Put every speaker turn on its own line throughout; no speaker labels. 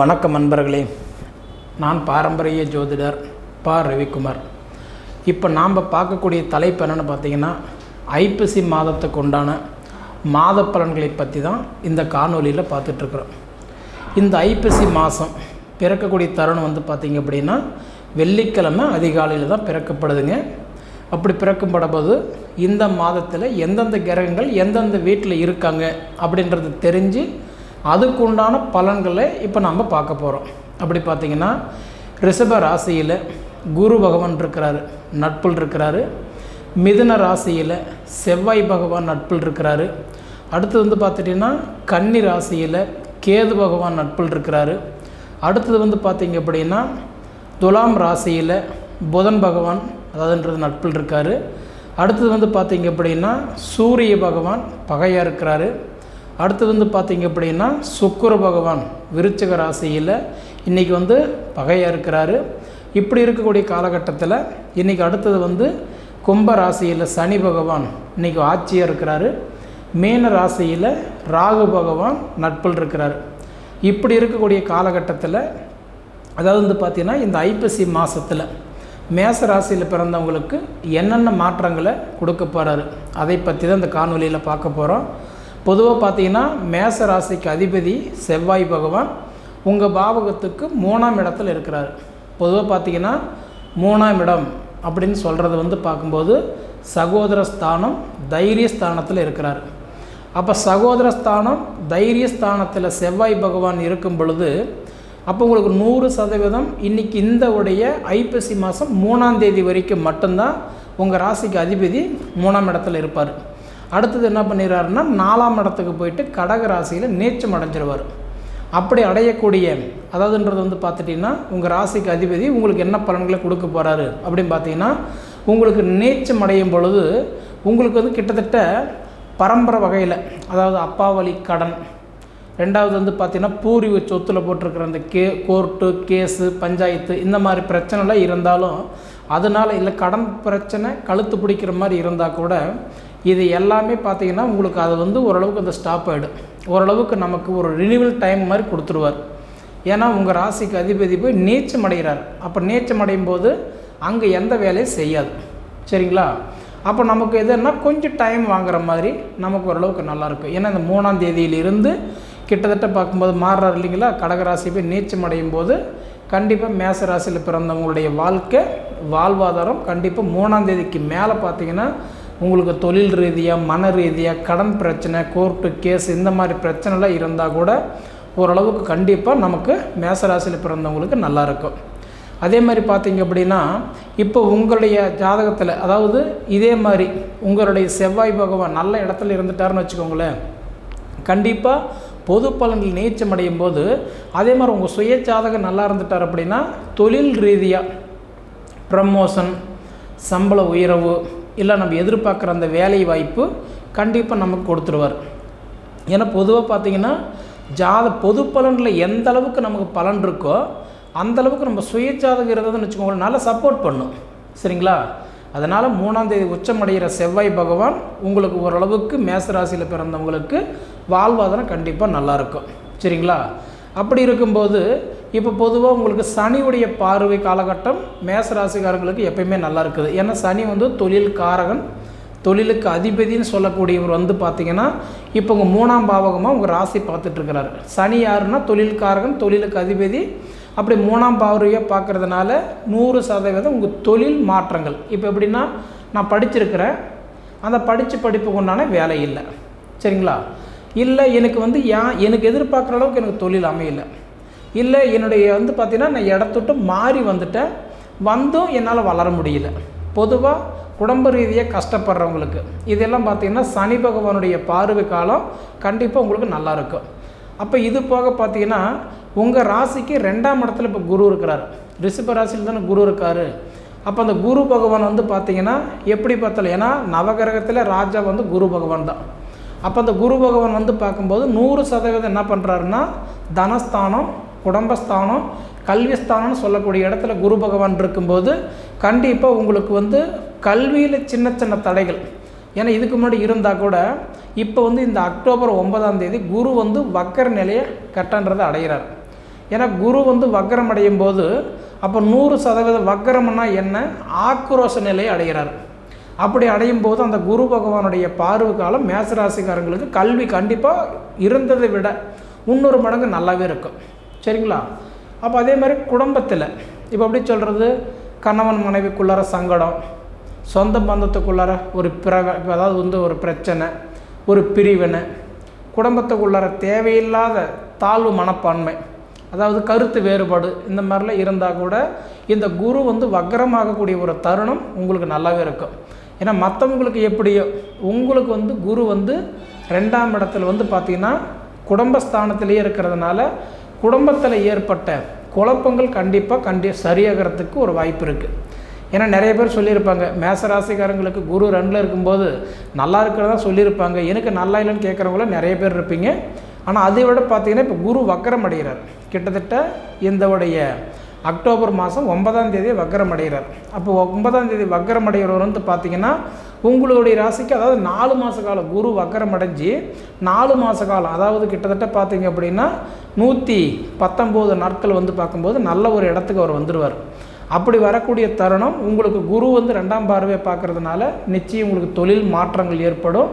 வணக்கம் நண்பர்களே. நான் பாரம்பரிய ஜோதிடர் பா. ரவிக்குமார். இப்போ நாம் பார்க்கக்கூடிய தலைப்பு என்னென்னு பார்த்தீங்கன்னா ஐப்பசி மாதத்துக்கு உண்டான மாத பலன்களை பற்றி தான் இந்த காணொலியில் பார்த்துட்ருக்குறோம். இந்த ஐப்பசி மாதம் பிறக்கக்கூடிய தருணம் வந்து பார்த்திங்க அப்படின்னா வெள்ளிக்கிழமை அதிகாலையில் தான் பிறக்கப்படுதுங்க. அப்படி பிறக்கப்படும்போது இந்த மாதத்தில் எந்தெந்த கிரகங்கள் எந்தெந்த வீட்டில் இருக்காங்க அப்படின்றது தெரிஞ்சு அதுக்குண்டான பலன்களை இப்போ நம்ம பார்க்க போகிறோம் அப்படி பார்த்திங்கன்னா ரிஷப ராசியில் குரு பகவான் இருக்கிறாரு நட்பில் இருக்கிறாரு. மிதுன ராசியில் செவ்வாய் பகவான் நட்பில் இருக்கிறாரு. அடுத்தது வந்து பார்த்துட்டிங்கன்னா கன்னி ராசியில் கேது பகவான் நட்பில் இருக்கிறாரு. அடுத்தது வந்து பார்த்திங்க அப்படின்னா துலாம் ராசியில் புதன் பகவான் அதாவதுன்றது நட்பில் இருக்கார். அடுத்தது வந்து பார்த்திங்க அப்படின்னா சூரிய பகவான் பகையாக இருக்கிறாரு. அடுத்தது வந்து பார்த்திங்க அப்படின்னா சுக்குர பகவான் விருச்சிக ராசியில் இன்றைக்கி வந்து பகையாக இருக்கிறாரு. இப்படி இருக்கக்கூடிய காலகட்டத்தில் இன்றைக்கி அடுத்தது வந்து கும்ப ராசியில் சனி பகவான் இன்றைக்கி ஆட்சியாக இருக்கிறாரு. மீன ராசியில் ராகு பகவான் நட்பில் இருக்கிறார். இப்படி இருக்கக்கூடிய காலகட்டத்தில் அதாவது வந்து பார்த்திங்கன்னா இந்த ஐப்பசி மாதத்தில் மேச ராசியில் பிறந்தவங்களுக்கு என்னென்ன மாற்றங்களை கொடுக்க போகிறாரு அதை பற்றி தான் இந்த காணொலியில் பார்க்க போகிறோம் பொதுவாக பார்த்தீங்கன்னா மேச ராசிக்கு அதிபதி செவ்வாய் பகவான் உங்கள் பாவகத்துக்கு மூணாம் இடத்துல இருக்கிறார். பொதுவாக பார்த்தீங்கன்னா மூணாம் இடம் அப்படின்னு சொல்கிறது வந்து பார்க்கும்போது சகோதர ஸ்தானம் தைரிய ஸ்தானத்தில் இருக்கிறார். அப்போ சகோதர ஸ்தானம் தைரிய ஸ்தானத்தில் செவ்வாய் பகவான் இருக்கும் பொழுது அப்போ உங்களுக்கு நூறு சதவீதம் இன்றைக்கி இந்த உடைய ஐப்பசி மாதம் மூணாம் தேதி வரைக்கும் மட்டும்தான் உங்கள் ராசிக்கு அதிபதி மூணாம் இடத்துல இருப்பார். அடுத்தது என்ன பண்ணிடுறாருன்னா நாலாம் இடத்துக்கு போயிட்டு கடக ராசியில் நீச்சம் அடைஞ்சிருவார். அப்படி அடையக்கூடிய அதாவதுன்றது வந்து பார்த்துட்டிங்கன்னா உங்கள் ராசிக்கு அதிபதி உங்களுக்கு என்ன பலன்களை கொடுக்க போகிறாரு அப்படின்னு பார்த்தீங்கன்னா உங்களுக்கு நீச்சம் அடையும் பொழுது உங்களுக்கு வந்து கிட்டத்தட்ட பரம்பரை வகையில் அதாவது அப்பா வழி கடன் ரெண்டாவது வந்து பார்த்திங்கன்னா பூர்வீக சொத்தில் போட்டிருக்கிற அந்த கே கோர்ட்டு கேஸு பஞ்சாயத்து இந்த மாதிரி பிரச்சனைலாம் இருந்தாலும் அதனால் இல்லை கடன் பிரச்சனை கழுத்து பிடிக்கிற மாதிரி இருந்தால் கூட இது எல்லாமே பார்த்திங்கன்னா உங்களுக்கு அது வந்து ஓரளவுக்கு அந்த ஸ்டாப் ஆகிடும் ஓரளவுக்கு நமக்கு ஒரு ரினிவல் டைம் மாதிரி கொடுத்துருவார். ஏன்னா உங்கள் ராசிக்கு அதிபதி போய் நீச்சம் அடைகிறார். அப்போ நீச்சம் அடையும் போது அங்கே எந்த வேலையும் செய்யாது. சரிங்களா? அப்போ நமக்கு எதுன்னா கொஞ்சம் டைம் வாங்குற மாதிரி நமக்கு ஓரளவுக்கு நல்லாயிருக்கும் ஏன்னா இந்த மூணாம் தேதியிலிருந்து கிட்டத்தட்ட பார்க்கும்போது மாறுறாரு இல்லைங்களா? கடகராசி போய் நீச்சம் அடையும் போது கண்டிப்பாக மேச ராசியில் பிறந்தவங்களுடைய வாழ்க்கை வாழ்வாதாரம் கண்டிப்பாக மூணாம் தேதிக்கு மேலே பார்த்தீங்கன்னா உங்களுக்கு தொழில் ரீதியாக மன ரீதியாக கடன் பிரச்சனை கோர்ட்டு கேஸ் இந்த மாதிரி பிரச்சனைலாம் இருந்தால் கூட ஓரளவுக்கு கண்டிப்பாக நமக்கு மேசராசியில் பிறந்தவங்களுக்கு நல்லாயிருக்கும் அதே மாதிரி பார்த்தீங்க அப்படின்னா இப்போ உங்களுடைய ஜாதகத்தில் அதாவது இதே மாதிரி உங்களுடைய செவ்வாய் பகவான் நல்ல இடத்துல இருந்துட்டாருன்னு வச்சுக்கோங்களேன் கண்டிப்பாக பொது பலன்கள் நீச்சம் அடையும் போது அதே மாதிரி உங்கள் சுய ஜாதகம் நல்லா இருந்துட்டார் அப்படின்னா தொழில் ரீதியாக ப்ரமோஷன் சம்பள உயர்வு இல்லை நம்ம எதிர்பார்க்குற அந்த வேலை வாய்ப்பு கண்டிப்பாக நமக்கு கொடுத்துருவார். ஏன்னா பொதுவாக பார்த்தீங்கன்னா ஜாத பொது பலனில் எந்த அளவுக்கு நமக்கு பலன் இருக்கோ அந்த அளவுக்கு நம்ம சுயஜாதகம் இருந்ததுன்னு வச்சுக்கோங்களேன் நல்லா சப்போர்ட் பண்ணும். சரிங்களா? அதனால் மூணாம் தேதி உச்சமடைகிற செவ்வாய் பகவான் உங்களுக்கு ஓரளவுக்கு மேசராசியில் பிறந்தவங்களுக்கு வாழ்வாதாரம் கண்டிப்பாக நல்லாயிருக்கும் சரிங்களா? அப்படி இருக்கும்போது இப்போ பொதுவாக உங்களுக்கு சனியுடைய பார்வை காலகட்டம் மேச ராசிக்காரங்களுக்கு எப்பயுமே நல்லா இருக்குது. ஏன்னா சனி வந்து தொழில் காரகன் தொழிலுக்கு அதிபதினு சொல்லக்கூடியவர் வந்து பார்த்திங்கன்னா இப்போ உங்கள் மூணாம் பாவகமாக உங்கள் ராசி பார்த்துட்ருக்கிறாரு. சனி யாருன்னா தொழில்காரகன் தொழிலுக்கு அதிபதி. அப்படி மூணாம் பார்வையாக பார்க்குறதுனால நூறு சதவீதம் உங்கள் தொழில் மாற்றங்கள். இப்போ எப்படின்னா நான் படிச்சிருக்கிறேன். அந்த படித்த படிப்புக்கு உண்டான வேலை இல்லை. சரிங்களா? இல்லை எனக்கு வந்து ஏன் எனக்கு எதிர்பார்க்குற அளவுக்கு எனக்கு தொழில் அமையலை. இல்லை என்னுடைய வந்து பார்த்திங்கன்னா நான் இடத்துட்டு மாறி வந்துட்டேன். வந்தும் என்னால் வளர முடியல. பொதுவாக குடும்ப ரீதியாக கஷ்டப்படுறவங்களுக்கு. இதெல்லாம் பார்த்திங்கன்னா சனி பகவானுடைய பார்வை காலம் கண்டிப்பாக உங்களுக்கு நல்லா இருக்கும். அப்போ இது போக பார்த்தீங்கன்னா உங்கள் ராசிக்கு ரெண்டாம் இடத்துல இப்போ குரு இருக்கிறார். ரிஷப ராசியில் தானே குரு இருக்கார். அப்போ அந்த குரு பகவான் வந்து பார்த்திங்கன்னா எப்படி பார்த்தாலும் ஏன்னா நவகிரகத்தில் ராஜா வந்து குரு பகவான் தான். அப்போ அந்த குரு பகவான் வந்து பார்க்கும்போது நூறு சதவீதம் என்ன பண்ணுறாருன்னா தனஸ்தானம் குடும்பஸ்தானம் கல்விஸ்தானம்னு சொல்லக்கூடிய இடத்துல குரு பகவான் இருக்கும்போது கண்டிப்பாக உங்களுக்கு வந்து கல்வியில் சின்ன சின்ன தடைகள். ஏன்னா இதுக்கு முன்னாடி இருந்தால் கூட இப்போ வந்து இந்த அக்டோபர் ஒன்பதாம் தேதி குரு வந்து வக்கர நிலையை கட்டன்றதை அடைகிறார். ஏன்னா குரு வந்து வக்கரம் அடையும் போது அப்போ நூறு சதவீத வக்கரம்னா என்ன? ஆக்ரோஷ நிலையை அடைகிறார். அப்படி அடையும் போது அந்த குரு பகவானுடைய பார்வை காலம் மேசராசிக்காரங்களுக்கு கல்வி கண்டிப்பாக இருந்ததை விட இன்னொரு மடங்கு நல்லாவே இருக்கும். சரிங்களா? அப்போ அதே மாதிரி குடும்பத்தில் இப்போ எப்படி சொல்கிறது கணவன் மனைவிக்குள்ளார சங்கடம் சொந்த பந்தத்துக்குள்ளார ஒரு பிறக அதாவது வந்து ஒரு பிரச்சனை ஒரு பிரிவினை குடும்பத்துக்குள்ளார தேவையில்லாத தாழ்வு மனப்பான்மை அதாவது கருத்து வேறுபாடு இந்த மாதிரிலாம் இருந்தால் கூட இந்த குரு வந்து வக்கரமாகக்கூடிய ஒரு தருணம் உங்களுக்கு நல்லாவே இருக்கும். ஏன்னா மற்றவங்களுக்கு எப்படியோ உங்களுக்கு வந்து குரு வந்து ரெண்டாம் இடத்துல வந்து பார்த்திங்கன்னா குடும்பஸ்தானத்திலேயே இருக்கிறதுனால குடும்பத்தில் ஏற்பட்ட குழப்பங்கள் கண்டிப்பாக கண்டி சரியாகிறதுக்கு ஒரு வாய்ப்பு இருக்குது ஏன்னா நிறைய பேர் சொல்லியிருப்பாங்க மேசராசிக்காரங்களுக்கு குரு ரெண்டில் இருக்கும்போது நல்லா இருக்கிறதா சொல்லியிருப்பாங்க எனக்கு நல்லா இல்லைன்னு கேட்குறவங்கள நிறைய பேர் இருப்பீங்க. ஆனால் அதை விட பார்த்தீங்கன்னா இப்போ குரு வக்கரம் அடைகிறார். கிட்டத்தட்ட இந்தவுடைய அக்டோபர் மாதம் ஒன்பதாம் தேதி வக்கரம் அடைகிறார். அப்போ ஒன்பதாம் தேதி வக்கரம் அடைகிறவர் வந்து பார்த்தீங்கன்னா உங்களுடைய ராசிக்கு அதாவது நாலு மாத காலம் குரு வக்கரம் அடைஞ்சு நாலு மாத காலம் அதாவது கிட்டத்தட்ட பார்த்தீங்க அப்படின்னா நூற்றி பத்தொம்போது நாட்கள் வந்து பார்க்கும்போது நல்ல ஒரு இடத்துக்கு அவர் வந்துடுவார் அப்படி வரக்கூடிய தருணம் உங்களுக்கு குரு வந்து ரெண்டாம் பார்வையை பார்க்கறதுனால நிச்சயம் உங்களுக்கு தொழில் மாற்றங்கள் ஏற்படும்.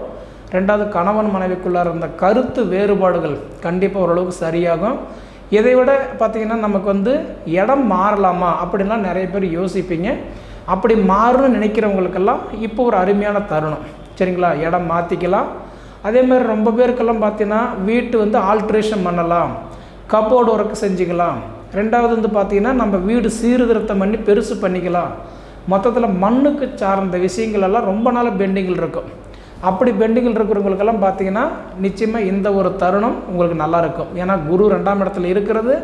ரெண்டாவது கணவன் மனைவிக்குள்ளார இருந்த கருத்து வேறுபாடுகள் கண்டிப்பாக ஓரளவுக்கு சரியாகும். இதை விட பார்த்திங்கன்னா நமக்கு வந்து இடம் மாறலாமா அப்படின்லாம் நிறைய பேர் யோசிப்பீங்க. அப்படி மாறணும்னு நினைக்கிறவங்களுக்கெல்லாம் இப்போ ஒரு அருமையான தருணம். சரிங்களா? இடம் மாற்றிக்கலாம் அதே மாதிரி ரொம்ப பேருக்கெல்லாம் பார்த்தீங்கன்னா வீட்டு வந்து ஆல்ட்ரேஷன் பண்ணலாம். கப்போர்டு ஒர்க் செஞ்சுக்கலாம். ரெண்டாவது வந்து பார்த்திங்கன்னா நம்ம வீடு சீர்திருத்தம் பண்ணி பெருசு பண்ணிக்கலாம். மொத்தத்தில் மண்ணுக்கு சார்ந்த விஷயங்கள் எல்லாம் ரொம்ப நாள் பெண்டிங்கில் இருக்கும். அப்படி பெண்டிங்கில் இருக்கிறவங்களுக்கெல்லாம் பார்த்தீங்கன்னா நிச்சயமாக இந்த ஒரு தருணம் உங்களுக்கு நல்லா இருக்கும். ஏன்னா குரு ரெண்டாம் இடத்துல இருக்கிறது.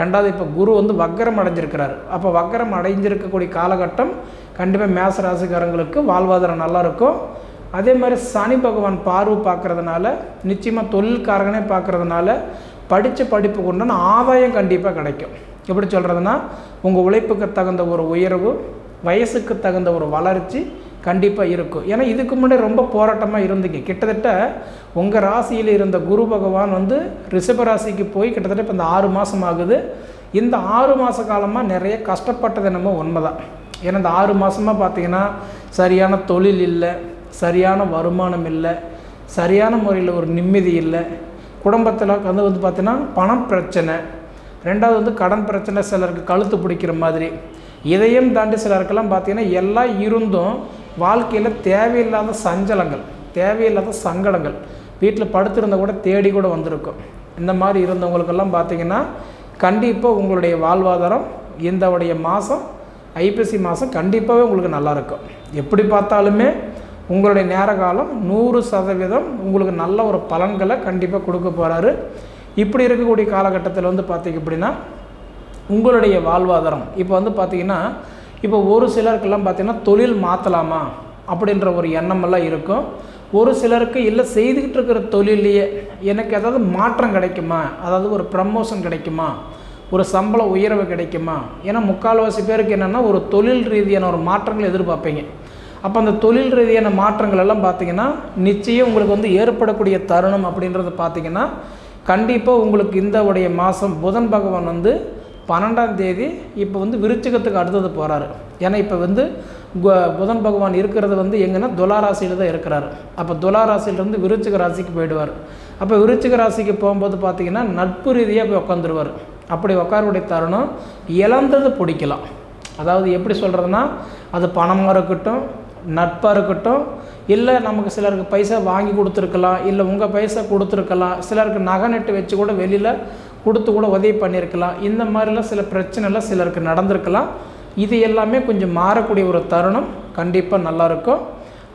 ரெண்டாவது இப்போ குரு வந்து வக்கரம் அடைஞ்சிருக்கிறார். அப்போ வக்கரம் அடைஞ்சிருக்கக்கூடிய காலகட்டம் கண்டிப்பாக மேச ராசிக்காரங்களுக்கு வாழ்வாதாரம் நல்லாயிருக்கும் அதே மாதிரி சனி பகவான் பார்வை பார்க்கறதுனால நிச்சயமாக தொழில்காரகனே பார்க்கறதுனால படித்த படிப்புக்கு உண்டான ஆதாயம் கண்டிப்பாக கிடைக்கும். எப்படி சொல்கிறதுனா உங்கள் உழைப்புக்கு தகுந்த ஒரு உயர்வு வயசுக்கு தகுந்த ஒரு வளர்ச்சி கண்டிப்பாக இருக்கும். ஏன்னா இதுக்கு முன்னாடி ரொம்ப போராட்டமாக இருந்தீங்க. கிட்டத்தட்ட உங்கள் ராசியில் இருந்த குரு பகவான் வந்து ரிஷப ராசிக்கு போய் கிட்டத்தட்ட இப்போ இந்த ஆறு மாதம் ஆகுது. இந்த ஆறு மாத காலமாக நிறைய கஷ்டப்பட்டது என்னமோ உண்மை தான் ஏன்னா இந்த ஆறு மாதமாக பார்த்தீங்கன்னா சரியான தொழில் இல்லை சரியான வருமானம் இல்லை சரியான முறையில் ஒரு நிம்மதி இல்லை. குடும்பத்தில் வந்து வந்து பார்த்தீங்கன்னா பணம் பிரச்சனை. ரெண்டாவது வந்து கடன் பிரச்சனை சிலருக்கு கழுத்து பிடிக்கிற மாதிரி. இதையும் தாண்டி சிலருக்கெல்லாம் பார்த்தீங்கன்னா எல்லாம் இருந்தும் வாழ்க்கையில் தேவையில்லாத சஞ்சலங்கள் தேவையில்லாத சங்கடங்கள். வீட்டில் படுத்திருந்தால் கூட தேடி கூட வந்திருக்கும். இந்த மாதிரி இருந்தவங்களுக்கெல்லாம் பார்த்தீங்கன்னா கண்டிப்பாக உங்களுடைய வாழ்வாதாரம் இந்த உடைய மாதம் ஐப்பசி மாதம் கண்டிப்பாகவே உங்களுக்கு நல்லாயிருக்கும் எப்படி பார்த்தாலுமே உங்களுடைய நேர காலம் நூறு சதவீதம் உங்களுக்கு நல்ல ஒரு பலன்களை கண்டிப்பாக கொடுக்க போகிறாரு இப்படி இருக்கக்கூடிய காலகட்டத்தில் வந்து பார்த்திங்க அப்படின்னா உங்களுடைய வாழ்வாதாரம். இப்போ வந்து பார்த்திங்கன்னா இப்போ ஒரு சிலருக்கெல்லாம் பார்த்திங்கன்னா தொழில் மாற்றலாமா அப்படின்ற ஒரு எண்ணமெல்லாம் இருக்கும். ஒரு சிலருக்கு இல்லை செய்துக்கிட்டு இருக்கிற தொழிலையே எனக்கு ஏதாவது மாற்றம் கிடைக்குமா? அதாவது ஒரு ப்ரமோஷன் கிடைக்குமா? ஒரு சம்பள உயர்வு கிடைக்குமா? ஏன்னா முக்கால்வாசி பேருக்கு என்னென்னா ஒரு தொழில் ரீதியான ஒரு மாற்றங்களை எதிர்பார்ப்பீங்க. அப்போ அந்த தொழில் ரீதியான மாற்றங்கள் எல்லாம் பார்த்தீங்கன்னா நிச்சயம் உங்களுக்கு வந்து ஏற்படக்கூடிய தருணம் அப்படின்றது பார்த்தீங்கன்னா கண்டிப்பாக உங்களுக்கு இந்த உடைய மாதம் புதன் பகவான் வந்து பன்னெண்டாம் தேதி இப்போ வந்து விருச்சிகத்துக்கு அடுத்தது போகிறாரு ஏன்னா இப்போ வந்து கு- புதன் பகவான் இருக்கிறது வந்து எங்கன்னா துலா ராசியில் தான் இருக்கிறாரு. அப்போ துலா ராசியிலேருந்து விருச்சிக ராசிக்கு போயிடுவார். அப்போ விருச்சிக ராசிக்கு போகும்போது பார்த்தீங்கன்னா நட்பு ரீதியாக போய் உட்காந்துருவார் அப்படி உட்காரக்கூடிய தருணம் இழந்தது பிடிக்கலாம். அதாவது எப்படி சொல்கிறதுனா அது பணமாக இருக்கட்டும் நட்பாக இருக்கட்டும் இல்லை நமக்கு சிலருக்கு பைசா வாங்கி கொடுத்துருக்கலாம் இல்லை உங்கள் பைசா கொடுத்துருக்கலாம் சிலருக்கு நகை நட்டு வச்சு கூட வெளியில் கொடுத்து கூட உதவி பண்ணியிருக்கலாம். இந்த மாதிரிலாம் சில பிரச்சனைலாம் சிலருக்கு நடந்திருக்கலாம். இது எல்லாமே கொஞ்சம் மாறக்கூடிய ஒரு தருணம். கண்டிப்பாக நல்லாயிருக்கும்.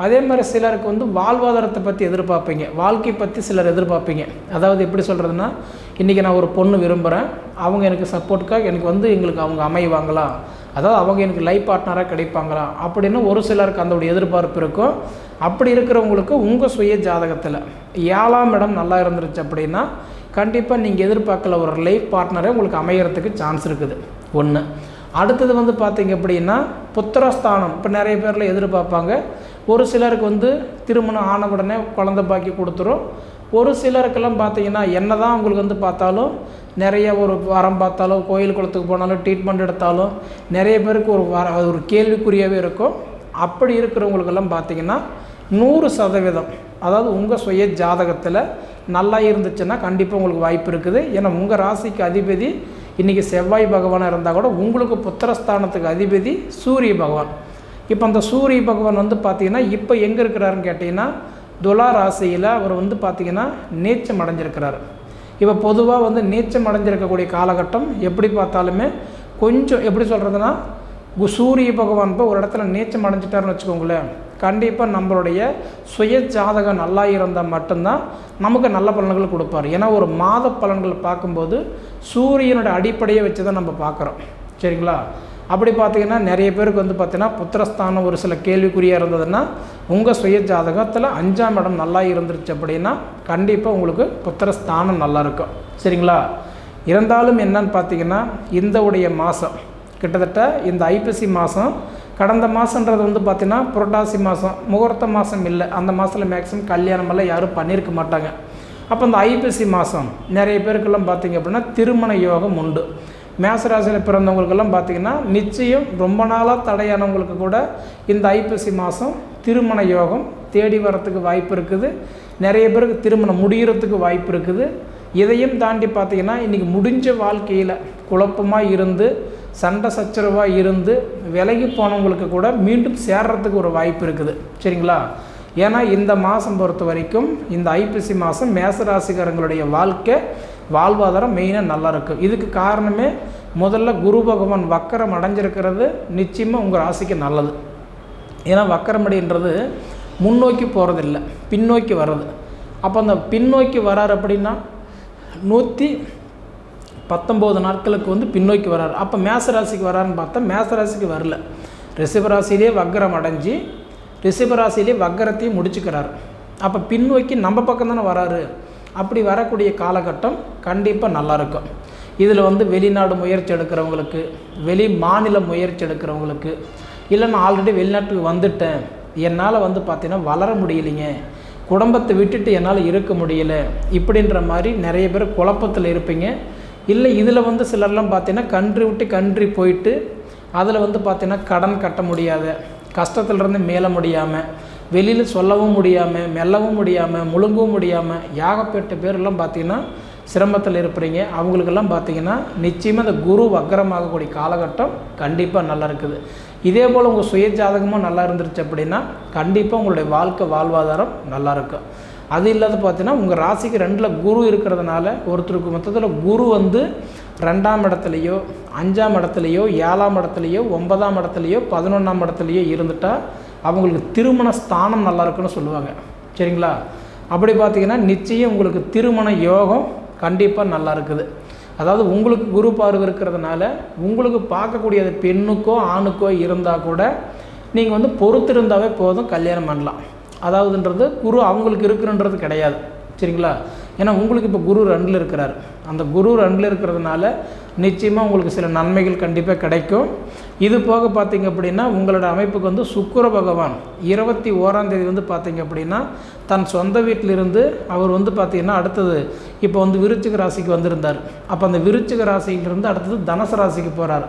அதே மாதிரி சிலருக்கு வந்து வாழ்வாதாரத்தை பற்றி எதிர்பார்ப்பீங்க. வாழ்க்கை பற்றி சிலர் எதிர்பார்ப்பீங்க. அதாவது எப்படி சொல்கிறதுனா இன்றைக்கி நான் ஒரு பொண்ணு விரும்புகிறேன் அவங்க எனக்கு சப்போர்ட்டுக்காக எனக்கு வந்து எங்களுக்கு அவங்க அமைவாங்களா? அதாவது அவங்க எனக்கு லைஃப் பார்ட்னராக கிடைப்பாங்களா? அப்படின்னு ஒரு சிலருக்கு அந்த ஒரு எதிர்பார்ப்பு இருக்கும். அப்படி இருக்கிறவங்களுக்கு உங்கள் சுய ஜாதகத்தில் ஏழாம் இடம் நல்லா இருந்துருச்சு அப்படின்னா கண்டிப்பாக நீங்கள் எதிர்பார்க்கல ஒரு லைஃப் பார்ட்னரே உங்களுக்கு அமையறதுக்கு சான்ஸ் இருக்குது. ஒன்று அடுத்தது வந்து பார்த்தீங்க அப்படின்னா புத்திரஸ்தானம். இப்போ நிறைய பேரில் எதிர்பார்ப்பாங்க. ஒரு சிலருக்கு வந்து திருமணம் ஆன உடனே குழந்தை பாக்கி கொடுத்துரும். ஒரு சிலருக்கெல்லாம் பார்த்தீங்கன்னா என்ன தான் உங்களுக்கு வந்து பார்த்தாலும் நிறைய ஒரு வாரம் பார்த்தாலும் கோயில் குளத்துக்கு போனாலும் ட்ரீட்மெண்ட் எடுத்தாலும் நிறைய பேருக்கு ஒரு வர ஒரு கேள்விக்குறியாகவே இருக்கும். அப்படி இருக்கிறவங்களுக்கெல்லாம் பார்த்தீங்கன்னா நூறு சதவீதம் அதாவது உங்கள் சுய ஜாதகத்தில் நல்லா இருந்துச்சுன்னா கண்டிப்பாக உங்களுக்கு வாய்ப்பு இருக்குது. ஏன்னா உங்கள் ராசிக்கு அதிபதி இன்றைக்கி செவ்வாய் பகவானாக இருந்தால் கூட உங்களுக்கு புத்திரஸ்தானத்துக்கு அதிபதி சூரிய பகவான். இப்போ அந்த சூரிய பகவான் வந்து பார்த்திங்கன்னா இப்போ எங்கே இருக்கிறாருன்னு கேட்டிங்கன்னா துலா ராசியில் அவர் வந்து பார்த்திங்கன்னா நீச்சம் அடைஞ்சிருக்கிறார். இப்போ பொதுவாக வந்து நீச்சம் அடைஞ்சிருக்கக்கூடிய காலகட்டம் எப்படி பார்த்தாலுமே கொஞ்சம் எப்படி சொல்கிறதுனா சூரிய பகவான் இப்போ ஒரு இடத்துல நீச்சம் அடைஞ்சிட்டாருன்னு வச்சுக்கோங்களேன். கண்டிப்பாக நம்மளுடைய சுய ஜாதகம் நல்லா இருந்தால் மட்டும்தான் நமக்கு நல்ல பலன்கள் கொடுப்பார். ஏன்னா ஒரு மாத பலன்கள் பார்க்கும்போது சூரியனோட அடிப்படையை வச்சு தான் நம்ம பார்க்குறோம். சரிங்களா? அப்படி பார்த்தீங்கன்னா நிறைய பேருக்கு வந்து பார்த்தீங்கன்னா புத்திரஸ்தானம் ஒரு சில கேள்விக்குறியாக இருந்ததுன்னா உங்கள் சுய ஜாதகத்தில் அஞ்சாம் இடம் நல்லா இருந்துருச்சு அப்படின்னா கண்டிப்பாக உங்களுக்கு புத்திரஸ்தானம் நல்லா இருக்கும். சரிங்களா? இருந்தாலும் என்னன்னு பார்த்தீங்கன்னா இந்த உடைய மாதம் கிட்டத்தட்ட இந்த ஐப்பசி மாதம் கடந்த மாதன்றது வந்து பார்த்திங்கன்னா புரட்டாசி மாதம் முகூர்த்த மாதம் இல்லை. அந்த மாதத்தில் மேக்ஸிமம் கல்யாணமெல்லாம் யாரும் பண்ணியிருக்க மாட்டாங்க. அப்போ இந்த ஐப்பசி மாதம் நிறைய பேருக்கெல்லாம் பார்த்திங்க அப்படின்னா திருமண யோகம் உண்டு. மேசராசியில் பிறந்தவங்களுக்கெல்லாம் பார்த்தீங்கன்னா நிச்சயம் ரொம்ப நாளாக தடையானவங்களுக்கு கூட இந்த ஐப்பசி மாதம் திருமண யோகம் தேடி வரத்துக்கு வாய்ப்பு இருக்குது. நிறைய பேருக்கு திருமணம் முடிகிறதுக்கு வாய்ப்பு இருக்குது. இதையும் தாண்டி பார்த்தீங்கன்னா இன்றைக்கி முடிஞ்ச வாழ்க்கையில் குழப்பமாக இருந்து சண்டை சச்சரவாக இருந்து விலகி போனவங்களுக்கு கூட மீண்டும் சேர்றதுக்கு ஒரு வாய்ப்பு இருக்குது. சரிங்களா? ஏன்னா இந்த மாதம் பொறுத்த வரைக்கும் இந்த ஐப்பசி மாதம் மேசராசிக்காரங்களுடைய வாழ்க்கை வாழ்வாதாரம் மெயினாக நல்லா இருக்கும் இதுக்கு காரணமே முதல்ல குரு பகவான் வக்கரம் அடைஞ்சிருக்கிறது நிச்சயமாக உங்கள் ராசிக்கு நல்லது. ஏன்னா வக்கரமடின்றது முன்னோக்கி போகிறதில்ல பின்னோக்கி வர்றது. அப்போ அந்த பின்னோக்கி வரார் அப்படின்னா நூற்றி பத்தொம்போது நாட்களுக்கு வந்து பின்னோக்கி வரார் அப்போ மேசராசிக்கு வராருன்னு பார்த்தா மேசராசிக்கு வரல. ரிஷபராசிலே வக்கரம் அடைஞ்சு ரிஷபராசிலே வக்கரத்தையும் முடிச்சுக்கிறார். அப்போ பின்னோக்கி நம்ம பக்கம் தானே வராரு. அப்படி வரக்கூடிய காலகட்டம் கண்டிப்பாக நல்லாயிருக்கும் இதில் வந்து வெளிநாடு முயற்சி எடுக்கிறவங்களுக்கு வெளி மாநில முயற்சி எடுக்கிறவங்களுக்கு இல்லை நான் ஆல்ரெடி வெளிநாட்டுக்கு வந்துட்டேன். என்னால் வந்து பார்த்தீங்கன்னா வளர முடியலைங்க. குடும்பத்தை விட்டுட்டு என்னால் இருக்க முடியல. இப்படின்ற மாதிரி நிறைய பேர் குழப்பத்தில் இருப்பீங்க. இல்லை இதில் வந்து சிலர்லாம் பார்த்தீங்கன்னா கன்று விட்டு கண்ட்ரி போயிட்டு அதில் வந்து பார்த்தீங்கன்னா கடன் கட்ட முடியாத கஷ்டத்துலேருந்து மேல முடியாமல் வெளியில் சொல்லவும் முடியாமல் மெல்லவும் முடியாமல் முழுங்கவும் முடியாமல் ஏகப்பட்ட பேர்லாம் பார்த்தீங்கன்னா சிரமத்தில் இருப்பீங்க. அவங்களுக்கெல்லாம் பார்த்தீங்கன்னா நிச்சயமாக இந்த குரு வக்கரமாகக்கூடிய காலகட்டம் கண்டிப்பாக நல்லா இருக்குது. இதே போல் உங்கள் சுய ஜாதகமும் நல்லா இருந்துருச்சு அப்படின்னா கண்டிப்பாக உங்களுடைய வாழ்க்கை வாழ்வாதாரம் நல்லாயிருக்கும் அது இல்லாத பார்த்தீங்கன்னா உங்கள் ராசிக்கு ரெண்டில் குரு இருக்கிறதுனால ஒருத்தருக்கு மொத்தத்தில் குரு வந்து ரெண்டாம் இடத்துலையோ அஞ்சாம் இடத்துலையோ ஏழாம் இடத்துலையோ ஒன்பதாம் இடத்துலையோ பதினொன்றாம் இடத்துலையோ இருந்துட்டால் அவங்களுக்கு திருமண ஸ்தானம் நல்லா இருக்குன்னு சொல்லுவாங்க. சரிங்களா? அப்படி பார்த்தீங்கன்னா நிச்சயம் உங்களுக்கு திருமண யோகம் கண்டிப்பாக நல்லா இருக்குது. அதாவது உங்களுக்கு குரு பார்வை இருக்கிறதுனால உங்களுக்கு பார்க்கக்கூடியது பெண்ணுக்கோ ஆணுக்கோ இருந்தால் கூட நீங்கள் வந்து பொறுத்திருந்தாவே போதும் கல்யாணம் பண்ணலாம். அதாவதுன்றது குரு அவங்களுக்கு இருக்குன்றது கிடையாது. சரிங்களா? ஏன்னா உங்களுக்கு இப்போ குரு ரெண்டில் இருக்கிறார். அந்த குரு ரெண்டில் இருக்கிறதுனால நிச்சயமாக உங்களுக்கு சில நன்மைகள் கண்டிப்பாக கிடைக்கும். இது போக பார்த்தீங்க அப்படின்னா உங்களோட அமைப்புக்கு வந்து சுக்கர பகவான் இருபத்தி ஓராந்தேதி வந்து பார்த்திங்க அப்படின்னா தன் சொந்த வீட்டிலிருந்து அவர் வந்து பார்த்திங்கன்னா அடுத்தது இப்போ வந்து விருச்சிக ராசிக்கு வந்திருந்தார். அப்போ அந்த விருச்சிக ராசியிலிருந்து அடுத்தது தனுசு ராசிக்கு போகிறார்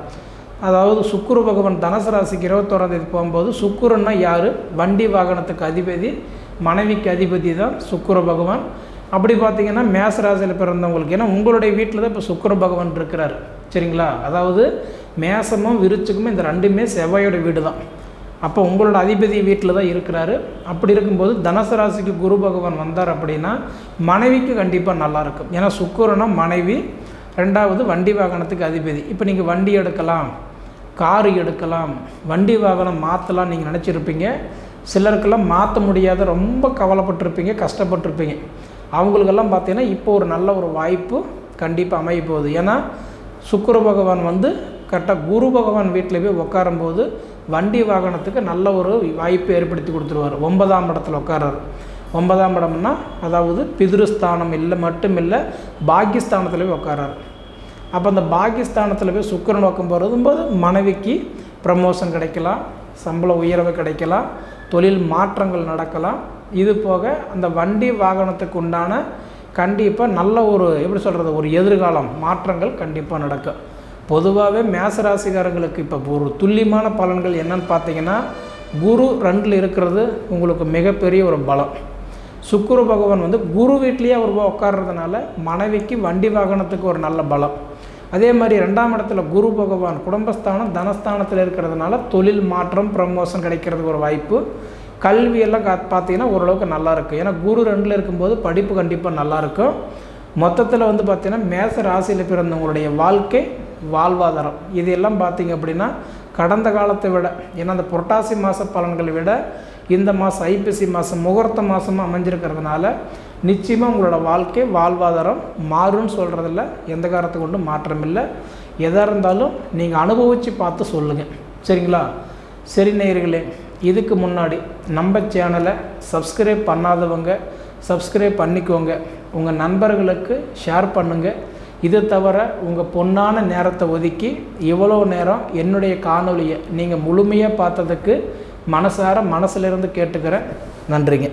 அதாவது சுக்குர பகவான் தனுசு ராசிக்கு இருபத்தோராந்தேதி போகும்போது சுக்குருன்னா யார்? வண்டி வாகனத்துக்கு அதிபதி மனைவிக்கு அதிபதி தான் சுக்குர பகவான். அப்படி பார்த்தீங்கன்னா மேசராசியில் பிறந்தவங்களுக்கு ஏன்னா உங்களுடைய வீட்டில் தான் இப்போ சுக்கிர பகவான் இருக்கிறார். சரிங்களா? அதாவது மேசமும் விருச்சுக்கும் இந்த ரெண்டுமே செவ்வாயோட வீடு தான் அப்போ உங்களோட அதிபதி வீட்டில் தான் இருக்கிறாரு. அப்படி இருக்கும்போது தனுசு ராசிக்கு குரு பகவான் வந்தார் அப்படின்னா மனைவிக்கு கண்டிப்பாக நல்லாயிருக்கும் ஏன்னா சுக்குரனா மனைவி ரெண்டாவது வண்டி வாகனத்துக்கு அதிபதி. இப்போ நீங்கள் வண்டி எடுக்கலாம் காரு எடுக்கலாம் வண்டி வாகனம் மாற்றலாம் நீங்கள் நினச்சிருப்பீங்க. சிலருக்கெல்லாம் மாற்ற முடியாத ரொம்ப கவலைப்பட்டிருப்பீங்க கஷ்டப்பட்டிருப்பீங்க. அவங்களுக்கெல்லாம் பார்த்தீங்கன்னா இப்போ ஒரு நல்ல ஒரு வாய்ப்பு கண்டிப்பாக அமைய போகுது. ஏன்னா சுக்கர பகவான் வந்து கரெக்டாக குரு பகவான் வீட்டில் போய் உட்காரும்போது வண்டி வாகனத்துக்கு நல்ல ஒரு வாய்ப்பு ஏற்படுத்தி கொடுத்துருவார். ஒன்பதாம் இடத்துல உட்காரார் ஒன்பதாம் இடம்னா அதாவது பிதிருஸ்தானம் இல்லை மட்டும் இல்லை பாக்கியஸ்தானத்தில் போய் உட்காரார் அப்போ அந்த பாகிஸ்தானத்தில் போய் சுக்கிரன் நோக்கம் போது மனைவிக்கு ப்ரமோஷன் கிடைக்கலாம் சம்பள உயர்வு கிடைக்கலாம் தொழில் மாற்றங்கள் நடக்கலாம். இது போக அந்த வண்டி வாகனத்துக்கு உண்டான கண்டிப்பாக நல்ல ஒரு எப்படி சொல்கிறது ஒரு எதிர்காலம் மாற்றங்கள் கண்டிப்பாக நடக்கும். பொதுவாகவே மேச ராசிக்காரங்களுக்கு இப்போ ஒரு துல்லியமான பலன்கள் என்னன்னு பார்த்தீங்கன்னா குரு ரெண்டில் இருக்கிறது உங்களுக்கு மிகப்பெரிய ஒரு பலம். சுக்குரு பகவான் வந்து குரு வீட்லேயே அவர் உட்கார்றதுனால மனைவிக்கு வண்டி வாகனத்துக்கு ஒரு நல்ல பலம். அதே மாதிரி ரெண்டாம் இடத்துல குரு பகவான் குடும்பஸ்தானம் தனஸ்தானத்தில் இருக்கிறதுனால தொழில் மாற்றம் ப்ரமோஷன் கிடைக்கிறதுக்கு ஒரு வாய்ப்பு. கல்வியெல்லாம் கா பார்த்தீங்கன்னா ஓரளவுக்கு நல்லாயிருக்கும் ஏன்னா குரு ரெண்டில் இருக்கும்போது படிப்பு கண்டிப்பாக நல்லாயிருக்கும் மொத்தத்தில் வந்து பார்த்தீங்கன்னா மேச ராசியில் பிறந்தவங்களுடைய வாழ்க்கை வாழ்வாதாரம். இது எல்லாம் பார்த்தீங்க அப்படின்னா கடந்த காலத்தை விட ஏன்னா அந்த புரட்டாசி மாத பலன்களை விட இந்த மாதம் ஐப்பசி மாதம் முகூர்த்த மாதமாக அமைஞ்சிருக்கிறதுனால நிச்சயமாக உங்களோட வாழ்க்கை வாழ்வாதாரம் மாறும்னு சொல்கிறதில்ல எந்த காரத்தை கொண்டும் மாற்றம் இல்லை. எதாக இருந்தாலும் நீங்கள் அனுபவித்து பார்த்து சொல்லுங்கள் சரிங்களா? சரி நேயர்களே இதுக்கு முன்னாடி நம்ம சேனலை சப்ஸ்கிரைப் பண்ணாதவங்க சப்ஸ்கிரைப் பண்ணிக்கோங்க. உங்கள் நண்பர்களுக்கு ஷேர் பண்ணுங்கள் இதை தவிர உங்கள் பொன்னான நேரத்தை ஒதுக்கி இவ்வளோ நேரம் என்னுடைய காணொலியை நீங்கள் முழுமையாக பார்த்ததுக்கு மனசார மனசுலேருந்து கேட்டுக்கிறேன். நன்றிங்க.